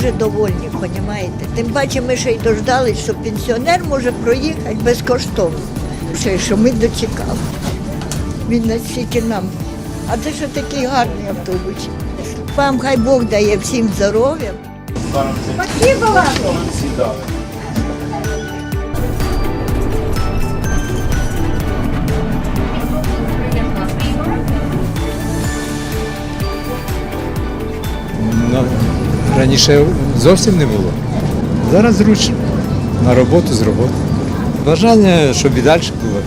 дуже довольні, розумієте? Тим паче ми ще й дождались, що пенсіонер може проїхати безкоштовно. Ще й що ми дочекали. Він настільки нам. А це що такий гарний автобус. Вам хай Бог дає всім здоров'я. Спасибо вам! Ну, раніше зовсім не було. Зараз зручно. На роботу з роботи. Бажання, щоб і далі було.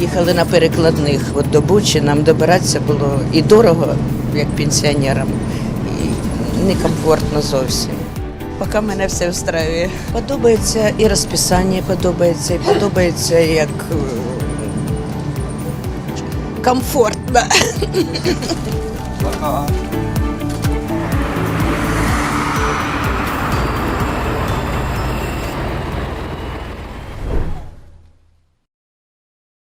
Їхали на перекладних от до Бучі, нам добиратися було і дорого, як пенсіонерам, і некомфортно зовсім. Поки мене все встраює. Подобається і розписання подобається, і подобається як е, комфортно.